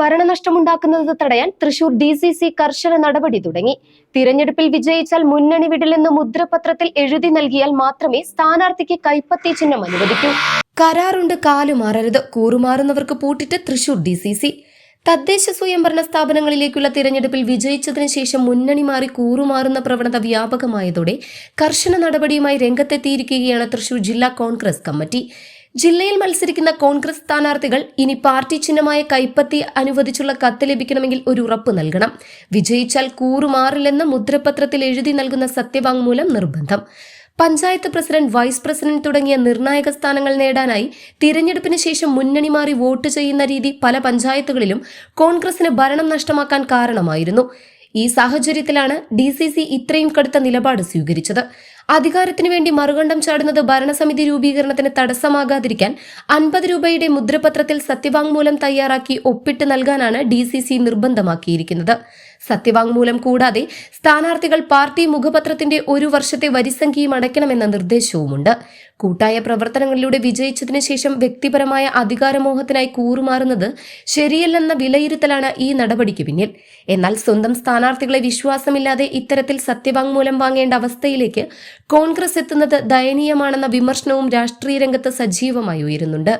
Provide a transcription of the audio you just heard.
ഭരണനഷ്ടമുണ്ടാക്കുന്നത് തടയാൻ Thrissur D C C കർശന നടപടി തുടങ്ങി. തിരഞ്ഞെടുപ്പിൽ വിജയിച്ചാൽ മുന്നണി വിടില്ലെന്ന് മുദ്രപത്രത്തിൽ എഴുതി നൽകിയാൽ മാത്രമേ സ്ഥാനാർത്ഥിക്ക് കൈപ്പത്തി ചിഹ്നം അനുവദിക്കൂ. കരാറുണ്ട് കാലു കാലുമാറരുത് കൂറുമാറുന്നവർക്ക് പൂട്ടിട്ട് തൃശൂർ ഡി സി സി തദ്ദേശ സ്വയംഭരണ സ്ഥാപനങ്ങളിലേക്കുള്ള തിരഞ്ഞെടുപ്പിൽ വിജയിച്ചതിനു ശേഷം മുന്നണി മാറി കൂറുമാറുന്ന പ്രവണത വ്യാപകമായതോടെ കർശന നടപടിയുമായി രംഗത്തെത്തിയിരിക്കുകയാണ് തൃശൂർ ജില്ലാ കോൺഗ്രസ് കമ്മിറ്റി. ജില്ലയിൽ മത്സരിക്കുന്ന കോൺഗ്രസ് സ്ഥാനാർത്ഥികൾ ഇനി പാർട്ടി ചിഹ്നമായ കൈപ്പത്തി അനുവദിച്ചുള്ള കത്ത് ലഭിക്കണമെങ്കിൽ ഒരു ഉറപ്പ് നൽകണം. വിജയിച്ചാൽ കൂറുമാറില്ലെന്ന് മുദ്രപത്രത്തിൽ എഴുതി നൽകുന്ന സത്യവാങ്മൂലം നിർബന്ധം. പഞ്ചായത്ത് പ്രസിഡന്റ് വൈസ് പ്രസിഡന്റ് തുടങ്ങിയ നിർണായക സ്ഥാനങ്ങൾ നേടാനായി തിരഞ്ഞെടുപ്പിന് ശേഷം മുന്നണി മാറി വോട്ട് ചെയ്യുന്ന രീതി പല പഞ്ചായത്തുകളിലും കോൺഗ്രസിന് ഭരണം നഷ്ടമാക്കാൻ കാരണമായിരുന്നു. ഈ സാഹചര്യത്തിലാണ് ഡി ഇത്രയും കടുത്ത നിലപാട് സ്വീകരിച്ചത്. അധികാരത്തിന് വേണ്ടി മറുകണ്ഠം ചാടുന്നത് ഭരണസമിതി രൂപീകരണത്തിന് തടസ്സമാകാതിരിക്കാൻ അൻപത് രൂപയുടെ മുദ്രപത്രത്തിൽ സത്യവാങ്മൂലം തയ്യാറാക്കി ഒപ്പിട്ട് നൽകാനാണ് ഡി സി സി നിർബന്ധമാക്കിയിരിക്കുന്നത്. സത്യവാങ്മൂലം കൂടാതെ സ്ഥാനാർത്ഥികൾ പാർട്ടി മുഖപത്രത്തിന്റെ ഒരു വർഷത്തെ വരിസംഖ്യയും അടയ്ക്കണമെന്ന നിർദ്ദേശവുമുണ്ട്. കൂട്ടായ പ്രവർത്തനങ്ങളിലൂടെ വിജയിച്ചതിനു ശേഷം വ്യക്തിപരമായ അധികാരമോഹത്തിനായി കൂറുമാറുന്നത് ശരിയല്ലെന്ന വിലയിരുത്തലാണ് ഈ നടപടിക്ക് പിന്നിൽ. എന്നാൽ സ്വന്തം സ്ഥാനാർത്ഥികളെ വിശ്വാസമില്ലാതെ ഇത്തരത്തിൽ സത്യവാങ്മൂലം വാങ്ങേണ്ട അവസ്ഥയിലേക്ക് കോൺഗ്രസ് എത്തുന്നത് ദയനീയമാണെന്ന വിമർശനവും രാഷ്ട്രീയ രംഗത്ത് സജീവമായി ഉയരുന്നുണ്ട്.